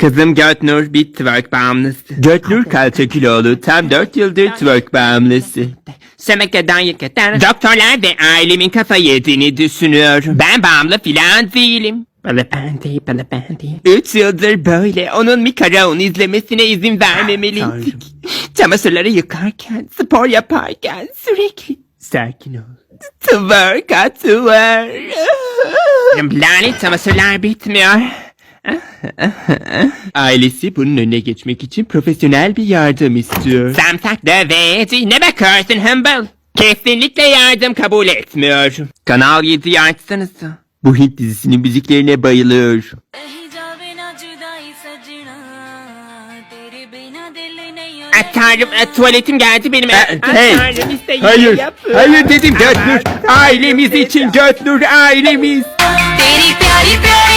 Kızım Götnur bir twerk bağımlısı. Götnur kalça kilolu tam 4 yıldır twerk bağımlısı. Doktorlar ve ailemin kafa yediğini düşünüyor. Ben bağımlı filan değilim. Bana ben değil, bana ben değil. Üç yıldır böyle. Onun Mikaraon izlemesine izin vermemeliydik. Çamaşırları yıkarken, spor yaparken sürekli. Sakin ol. Twerk at twerk. Lanet çamaşırlar bitmiyor. Ailesi bunun önüne geçmek için profesyonel bir yardım istiyor. Samsak döveci ne bakıyorsun Humble? Kesinlikle yardım kabul etmiyor. Kanal 7'yi açsanız. Bu Hint dizisinin müziklerine bayılıyor. Eh, Tanrım eh, tuvaletim geldi benim. Eh, hey. Hayır. Hayır dedim Götnur. Ailemiz için Götnur ailemiz. Deli deli deli.